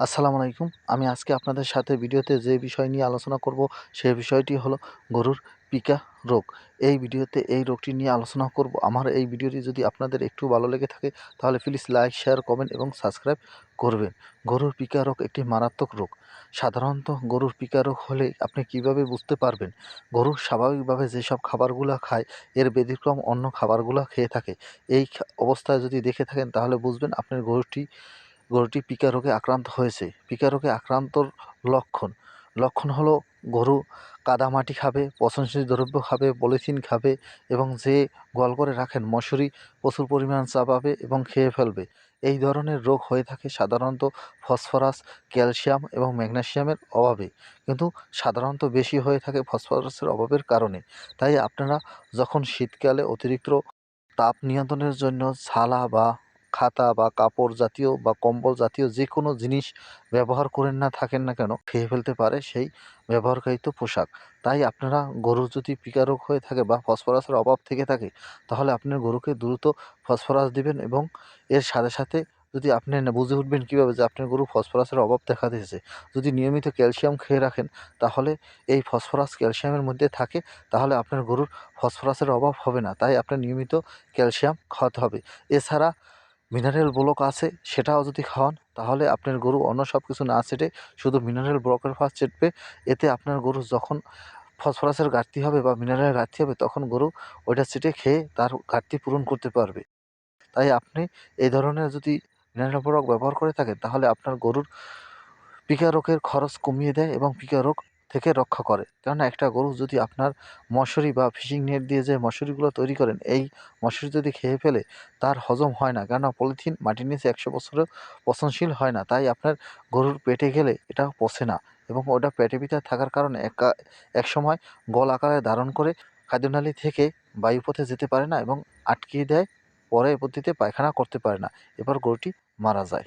আসসালামু আলাইকুম। আমি আজকে আপনাদের সাথে ভিডিওতে যে বিষয় নিয়ে আলোচনা করব সেই বিষয়টি হলো গরুর পিকা রোগ। এই ভিডিওতে এই রোগটি নিয়ে আলোচনা করব। আমার এই ভিডিওটি যদি আপনাদের একটু ভালো লেগে থাকে, তাহলে প্লিজ লাইক শেয়ার কমেন্ট এবং সাবস্ক্রাইব করবেন। গরুর পিকা রোগ একটি মারাত্মক রোগ। সাধারণত গরুর পিকা রোগ হলে আপনি কীভাবে বুঝতে পারবেন? গরু স্বাভাবিকভাবে যেসব খাবারগুলো খায়, এর ব্যতিক্রম অন্য খাবারগুলো খেয়ে থাকে। এই অবস্থায় যদি দেখে থাকেন, তাহলে বুঝবেন আপনার গরুটি গরুটি পিকা রোগে আক্রান্ত হয়েছে। পিকা রোগে আক্রান্তর লক্ষণ। লক্ষণ হলো গরু কাদামাটি খাবে, পচনশীল দ্রব্য খাবে, পলিথিন খাবে এবং যে গোয়াল করে রাখেন, মশুরি প্রচুর পরিমাণ চাপাবে এবং খেয়ে ফেলবে। এই ধরনের রোগ হয়ে থাকে সাধারণত ফসফরাস, ক্যালসিয়াম এবং ম্যাগনেসিয়ামের অভাবে। কিন্তু সাধারণত বেশি হয়ে থাকে ফসফরাসের অভাবের কারণে। তাই আপনারা যখন শীতকালে অতিরিক্ত তাপ নিয়ন্ত্রণের জন্য ছালা বা খাতা বা কাপড় জাতীয় বা কম্বল জাতীয় যে কোনো জিনিস ব্যবহার করেন না, থাকেন না কেন, খেয়ে ফেলতে পারে সেই ব্যবহারকারিত পোশাক। তাই আপনারা গরুর যদি পিকা রোগ হয়ে থাকে বা ফসফরাসের অভাব থেকে থাকে, তাহলে আপনার গরুকে দ্রুত ফসফরাস দিবেন এবং এর সাথে সাথে যদি আপনি বুঝে উঠবেন কীভাবে যে আপনার গরু ফসফরাসের অভাব দেখা দিয়েছে যদি নিয়মিত ক্যালসিয়াম খেয়ে রাখেন, তাহলে এই ফসফরাস ক্যালসিয়ামের মধ্যে থাকে, তাহলে আপনার গরুর ফসফরাসের অভাব হবে না। তাই আপনার নিয়মিত ক্যালসিয়াম খাওয়াতে হবে। এছাড়া মিনারেল ব্লক আছে, সেটাও যদি খাওয়ান, তাহলে আপনার গরু অন্য সব কিছু না চেটে শুধু মিনারেল ব্লকের ফাঁস চেটবে এতে আপনার গরু যখন ফসফরাসের ঘাটতি হবে বা মিনারেলের ঘাটতি হবে, তখন গরু ওইটা চেটে খেয়ে তার ঘাটতি পূরণ করতে পারবে। তাই আপনি এই ধরনের যদি মিনারেল ব্লক ব্যবহার করে থাকেন, তাহলে আপনার গরুর পিকা রোগের খরচ কমিয়ে দেয় এবং পিকা রোগ থেকে রক্ষা করে। কেননা একটা গরু যদি আপনার মশারি বা ফিশিং নেট দিয়ে যে মশারিগুলো তৈরি করেন, এই মশারি যদি খেয়ে ফেলে, তার হজম হয় না। কেননা পলিথিন মাটির নিচে একশো বছরেও পচনশীল হয় না। তাই আপনার গরুর পেটে গেলে এটা পচে না এবং ওটা পেটে ভিতরে থাকার কারণে এক এক সময় গল আকারে ধারণ করে খাদ্যনালী থেকে বায়ুপথে যেতে পারে না এবং আটকিয়ে দেয়, পরে পদ্ধতিতে পায়খানা করতে পারে না। এবার গরুটি মারা যায়।